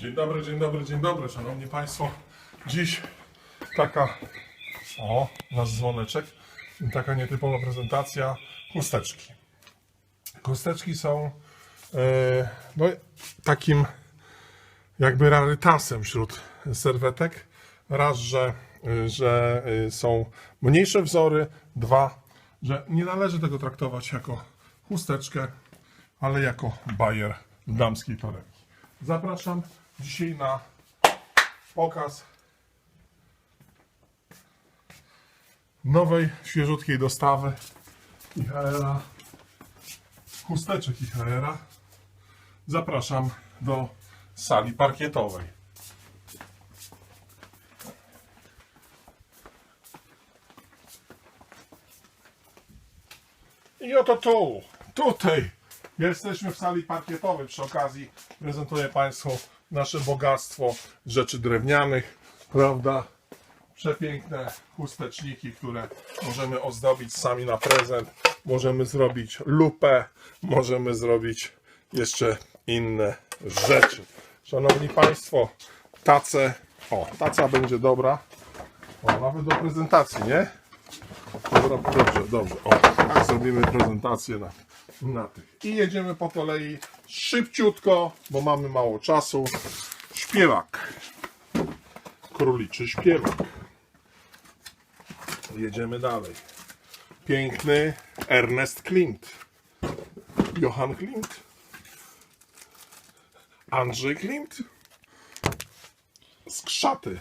Dzień dobry, dzień dobry, dzień dobry, szanowni państwo. Dziś taka, o, nasz dzwoneczek, taka nietypowa prezentacja chusteczki. Chusteczki są e, no, takim jakby rarytasem wśród serwetek. Raz, że, że y, są mniejsze wzory, dwa, że nie należy tego traktować jako chusteczkę, ale jako bajer damskiej torebki. Zapraszam dzisiaj na pokaz nowej, świeżutkiej dostawy IHR-a, chusteczek. Zapraszam do sali parkietowej. I oto tu, tutaj jesteśmy w sali parkietowej. Przy okazji prezentuję Państwu nasze bogactwo rzeczy drewnianych, prawda? Przepiękne chusteczniki, które możemy ozdobić sami na prezent. Możemy zrobić lupę, możemy zrobić jeszcze inne rzeczy. Szanowni Państwo, tace, o, taca będzie dobra. O, nawet do prezentacji, nie? Dobra, dobrze, dobrze. O, tak zrobimy prezentację na, na tych. I jedziemy po kolei szybciutko, bo mamy mało czasu. Śpiewak. Króliczy śpiewak. Jedziemy dalej. Piękny Ernest Klimt. Johann Klimt. Andrzej Klimt. Skrzaty.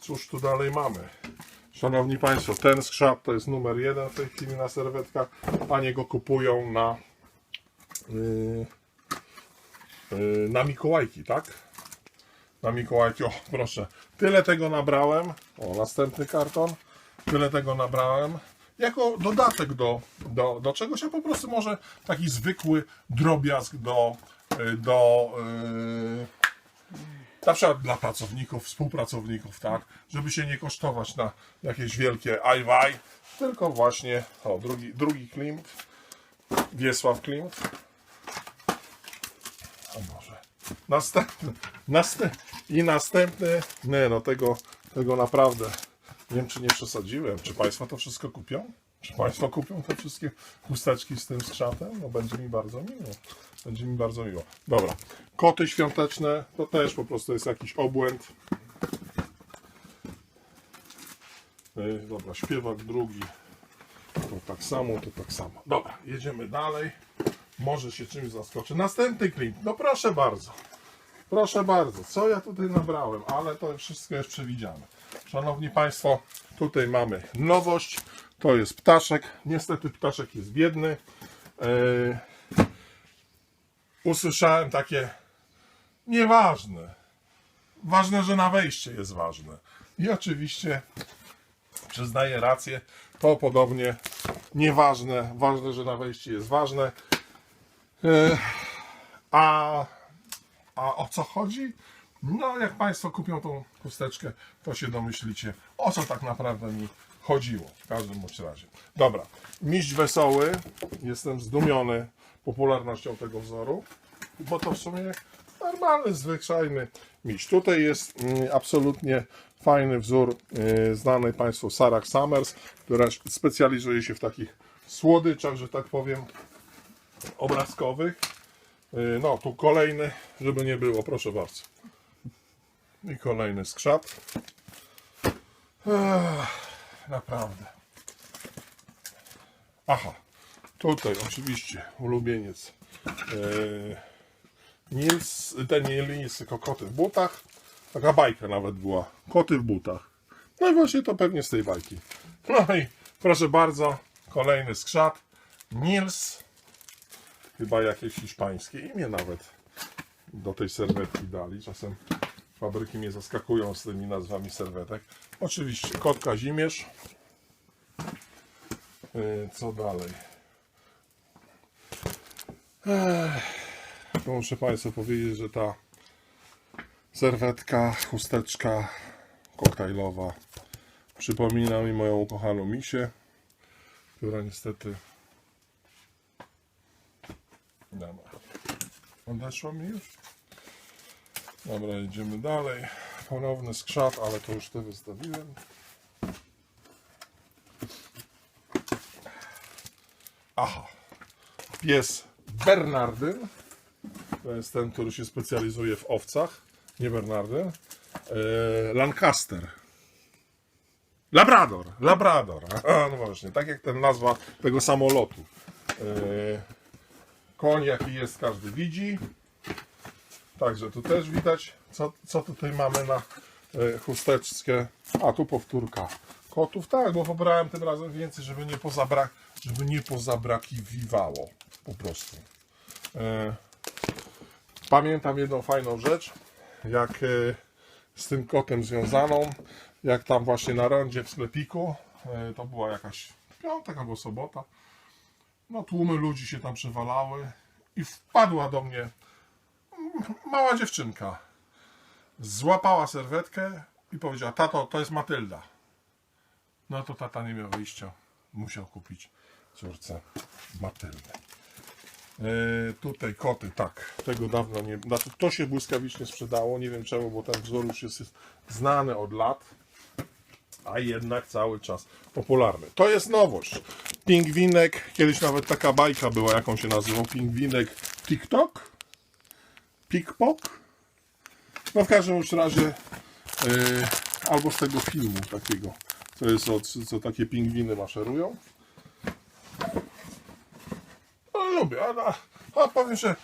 Cóż tu dalej mamy? Szanowni Państwo, ten skrzat to jest numer jeden w tej chwili na serwetkach. Panie go kupują na yy, yy, na Mikołajki, tak? Na Mikołajki, o proszę. Tyle tego nabrałem. O, następny karton. Tyle tego nabrałem. Jako dodatek do, do, do czegoś, a po prostu może taki zwykły drobiazg do, yy, do yy, na przykład dla pracowników, współpracowników, tak, żeby się nie kosztować na jakieś wielkie ajwaj, tylko właśnie, o, drugi, drugi Klimt, Wiesław Klimt. O Boże. Następny, następny i następny, nie no, tego, tego naprawdę, nie wiem czy nie przesadziłem, czy Państwo to wszystko kupią? Czy Państwo kupią te wszystkie chusteczki z tym skrzatem? No będzie mi bardzo miło. Będzie mi bardzo miło. Dobra. Koty świąteczne to też po prostu jest jakiś obłęd. Dobra, śpiewak drugi. To tak samo, to tak samo. Dobra, jedziemy dalej. Może się czymś zaskoczy. Następny klip. No proszę bardzo. Proszę bardzo, co ja tutaj nabrałem, ale to wszystko jest przewidziane. Szanowni Państwo, tutaj mamy nowość. To jest ptaszek. Niestety ptaszek jest biedny. Yy, usłyszałem takie nieważne. Ważne, że na wejście jest ważne. I oczywiście przyznaję rację. To podobnie nieważne. Ważne, że na wejście jest ważne. Yy, a a o co chodzi? No, jak Państwo kupią tą chusteczkę, to się domyślicie, o co tak naprawdę mi chodziło. W każdym bądź razie. Dobra, mistrz wesoły. Jestem zdumiony popularnością tego wzoru, bo to w sumie normalny, zwyczajny mistrz. Tutaj jest mm, absolutnie fajny wzór y, znany Państwu Sarah Summers, która specjalizuje się w takich słodyczach, że tak powiem, obrazkowych. Yy, No, tu kolejny, żeby nie było, proszę bardzo. I kolejny skrzat. Ech, naprawdę. Aha, tutaj oczywiście ulubieniec yy, Nils, ten nie Nils, tylko koty w butach. Taka bajka nawet była, koty w butach. No i właśnie to pewnie z tej bajki. No i proszę bardzo, kolejny skrzat. Nils chyba jakieś hiszpańskie imię nawet do tej serwetki dali. Czasem fabryki mnie zaskakują z tymi nazwami serwetek. Oczywiście kot Kazimierz. Yy, Co dalej? Ech, muszę Państwu powiedzieć, że ta serwetka, chusteczka koktajlowa przypomina mi moją ukochaną misię, która niestety Dobra. Odeszło mi już? Dobra, idziemy dalej. Ponowny skrzat, ale to już ty wystawiłem. Aha. Pies Bernardyn. To jest ten, który się specjalizuje w owcach. Nie Bernardyn. Eee, Lancaster. Labrador. Labrador. No właśnie, tak jak ten nazwa tego samolotu. Eee, koń jaki jest, każdy widzi. Także tu też widać, co, co tutaj mamy na e, chusteczkę. A tu powtórka kotów. Tak, bo pobrałem tym razem więcej, żeby nie, pozabra, żeby nie pozabrakiwało. Po prostu. E, pamiętam jedną fajną rzecz, jak e, z tym kotem związaną, jak tam właśnie na rondzie w sklepiku, to była jakaś piątek albo sobota, no tłumy ludzi się tam przewalały i wpadła do mnie mała dziewczynka. Złapała serwetkę i powiedziała, tato, to jest Matylda. No to tata nie miał wyjścia. Musiał kupić córce Matyldę. Yy, tutaj koty, tak. Tego dawno nie... Znaczy, to się błyskawicznie sprzedało. Nie wiem czemu, bo ten wzór już jest znany od lat. A jednak cały czas popularny. To jest nowość. Pingwinek. Kiedyś nawet taka bajka była, jaką się nazywał. Pingwinek TikTok. Pikpok. No w każdym razie yy, albo z tego filmu takiego, co jest od, co takie pingwiny maszerują. No, lubię, a, a, powiem, że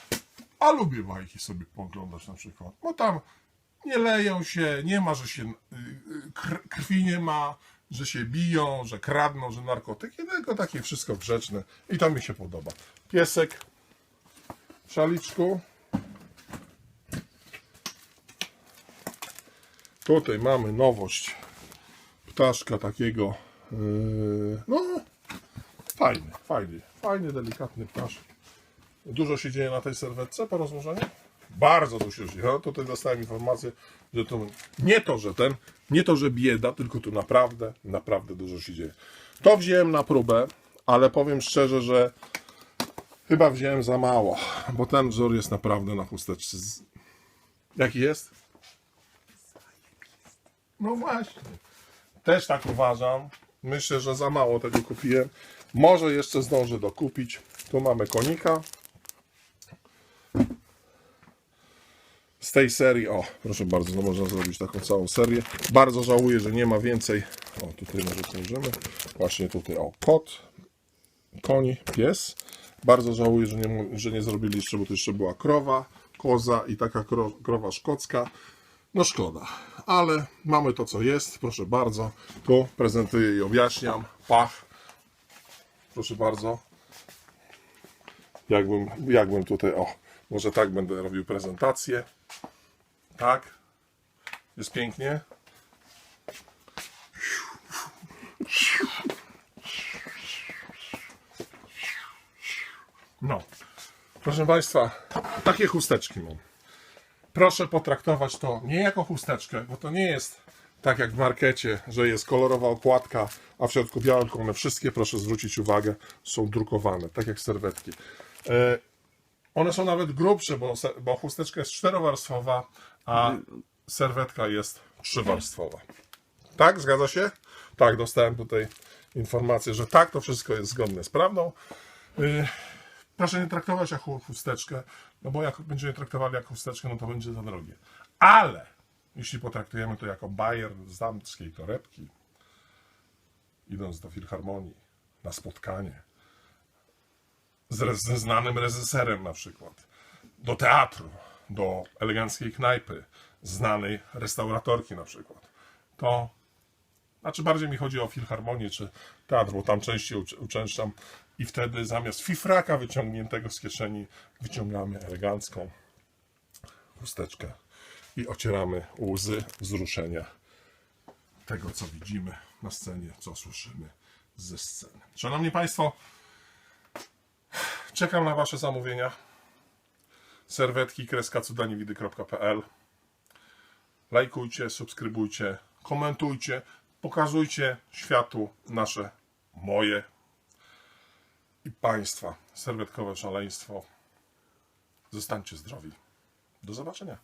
a lubię bajki sobie poglądać na przykład, bo tam nie leją się, nie ma, że się y, y, kr- krwi nie ma, że się biją, że kradną, że narkotyki, tylko takie wszystko grzeczne i to mi się podoba. Piesek w szaliczku. Tutaj mamy nowość ptaszka takiego. Yy, no, fajny, fajny, fajny, delikatny ptaszek. Dużo się dzieje na tej serwetce po rozłożeniu? Bardzo dużo się dzieje. Tutaj dostałem informację, że to nie to, że ten, nie to, że bieda, tylko tu naprawdę, naprawdę dużo się dzieje. To wziąłem na próbę, ale powiem szczerze, że chyba wziąłem za mało, bo ten wzór jest naprawdę na chusteczce. Jaki jest? No właśnie. Też tak uważam. Myślę, że za mało tego kupiłem. Może jeszcze zdążę dokupić. Tu mamy konika. Z tej serii, o, proszę bardzo, no można zrobić taką całą serię. Bardzo żałuję, że nie ma więcej. O, tutaj może położymy. Właśnie tutaj, o, kot, koń, pies. Bardzo żałuję, że nie, że nie zrobili jeszcze, bo to jeszcze była krowa, koza i taka kro, krowa szkocka. No szkoda, ale mamy to co jest, proszę bardzo. Tu prezentuję i objaśniam. Pach. Proszę bardzo. Jakbym, jakbym tutaj, o, może tak będę robił prezentację. Tak. Jest pięknie. No. Proszę Państwa, takie chusteczki mam proszę potraktować to nie jako chusteczkę, bo to nie jest tak jak w markecie, że jest kolorowa okładka, a w środku białe, tylko one wszystkie, proszę zwrócić uwagę, są drukowane, tak jak serwetki. E, One są nawet grubsze, bo, bo chusteczka jest czterowarstwowa, a serwetka jest trzywarstwowa. Tak, zgadza się? Tak, dostałem tutaj informację, że tak, to wszystko jest zgodne z prawdą. Proszę nie traktować jako chusteczkę, no bo jak będziemy traktowali jako chusteczkę, no to będzie za drogie. Ale jeśli potraktujemy to jako bajer z damskiej torebki, idąc do filharmonii, na spotkanie, z, ze znanym reżyserem na przykład, do teatru, do eleganckiej knajpy, znanej restauratorki na przykład, to znaczy bardziej mi chodzi o filharmonię czy teatr, bo tam częściej uczęszczam i wtedy zamiast fifraka wyciągniętego z kieszeni wyciągamy elegancką chusteczkę i ocieramy łzy wzruszenia tego, co widzimy na scenie, co słyszymy ze sceny. Szanowni Państwo, czekam na Wasze zamówienia. Serwetki kreskacudaniewidy.pl lajkujcie, subskrybujcie, komentujcie, pokazujcie światu nasze, moje i Państwa serwetkowe szaleństwo. Zostańcie zdrowi. Do zobaczenia.